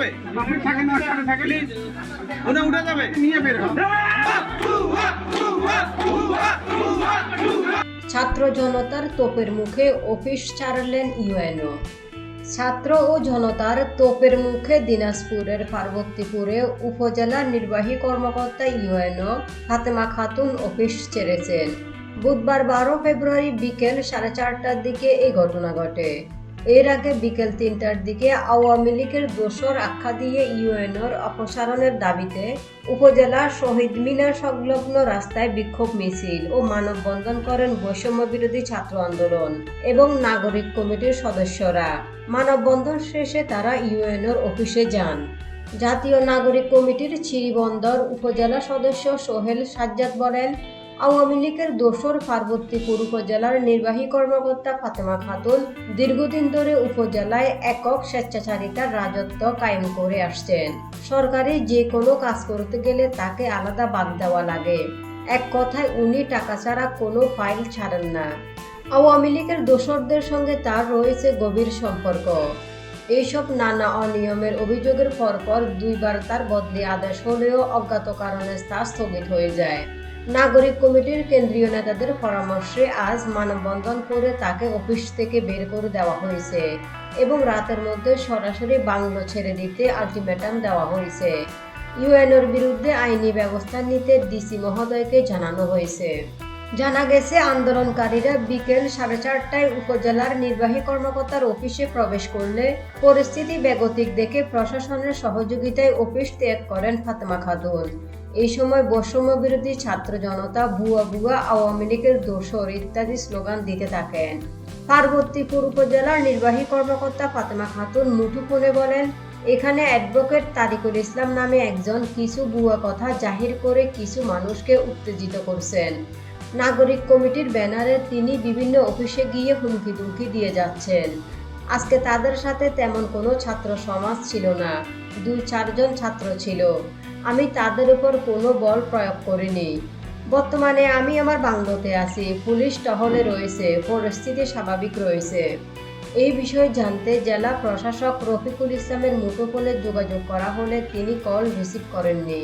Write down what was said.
যাবে? পাবলিক থাকে না সাথে থাকে প্লিজ উঠে উঠে যাবে? নিয়ে বের ছাত্র জনতার তোপের মুখে অফিস ছাড়লেন ইউএনও। ছাত্র ও জনতার তোপের মুখে দিনাজপুরের পার্বতীপুরে উপজেলা নির্বাহী কর্মকর্তা ইউএনও ফাতেমা খাতুন অফিস ছেড়েছেন। বুধবার বারো ফেব্রুয়ারি বিকেল সাড়ে চারটার দিকে এই ঘটনা ঘটে। এর আগে বিকেল তিনটার দিকে আওয়ামী লীগের দোসর আখ্যা দিয়ে ইউএনওর অপসারণের দাবিতে উপজেলার শহীদ মিনার সংলগ্ন রাস্তায় বিক্ষোভ মিছিল ও মানববন্ধন করেন বৈষম্য বিরোধী ছাত্র আন্দোলন এবং নাগরিক কমিটির সদস্যরা। মানববন্ধন শেষে তারা ইউএনওর অফিসে যান। জাতীয় নাগরিক কমিটির চিরিবন্দর উপজেলা সদস্য সোহেল সাজ্জাদ বলেন আওয়ামী লীগের দোসর পার্বতীপুর উপজেলার নির্বাহী কর্মকর্তা ফাতেমা খাতুন দীর্ঘদিন ধরে উপজেলায় একক স্বেচ্ছাচারিতার রাজত্ব কায়েম করে আসছেন। সরকারি যে কোনো কাজ করতে গেলে তাকে আলাদা বাদ দেওয়া লাগে। এক কথায় উনি টাকা ছাড়া কোনো ফাইল ছাড়েন না। আওয়ামী লীগের দোসরদের সঙ্গে তার রয়েছে গভীর সম্পর্ক। এইসব নানা অনিয়মের অভিযোগের পরপর দুইবার তার বদলি আদেশ হলেও অজ্ঞাত কারণে তা স্থগিত হয়ে যায়। নাগরিক কমিটির কেন্দ্রীয় নেতাদের পরামর্শে আজ মানববন্ধন করে তাকে অফিস থেকে বের করে দেওয়া হয়েছে এবং রাতের মধ্যে সরাসরি বাংলো ছেড়ে দিতে আলটিমেটাম দেওয়া হয়েছে। ইউএনওর বিরুদ্ধে আইনি ব্যবস্থা নিতে ডিসি মহোদয়কে জানানো হয়েছে। জানা গেছে, আন্দোলনকারীরা বিকেল সাড়ে চারটায় উপজেলার নির্বাহী কর্মকর্তার অফিসে প্রবেশ করলে পরিস্থিতি বেগতিক দেখে প্রশাসনের সহযোগিতায় অফিস ত্যাগ করেন ফাতেমা খাতুন। এই সময় বৈষম্য বিরোধী ছাত্র জনতা, ভুয়া ভুয়া আওয়ামী লীগের দোসর ইত্যাদি স্লোগান দিতে থাকেন। পার্বতীপুর উপজেলার নির্বাহী কর্মকর্তা ফাতেমা খাতুন মুঠোফোনে বলেন, এখানে অ্যাডভোকেট তারিকুল ইসলাম নামে একজন কিছু ভুয়া কথা জাহির করে কিছু মানুষকে উত্তেজিত করছেন। নাগরিক কমিটির ব্যানারে তিনি বিভিন্ন অফিসে গিয়ে হুমকি দুমকি দিয়ে যাচ্ছেন। আজকে তাদের সাথে তেমন কোনো ছাত্র সমাজ ছিল না। দুই চারজন ছাত্র ছিল। আমি তাদের উপর কোনো বল প্রয়োগ করিনি। বর্তমানে আমি আমার বাংলোতে আছি। পুলিশ টহলে রয়েছে। পরিস্থিতি স্বাভাবিক রয়েছে। এই বিষয়ে জানতে জেলা প্রশাসক রফিকুল ইসলামের মুঠোফোনে যোগাযোগ করা হলে তিনি কল রিসিভ করেননি।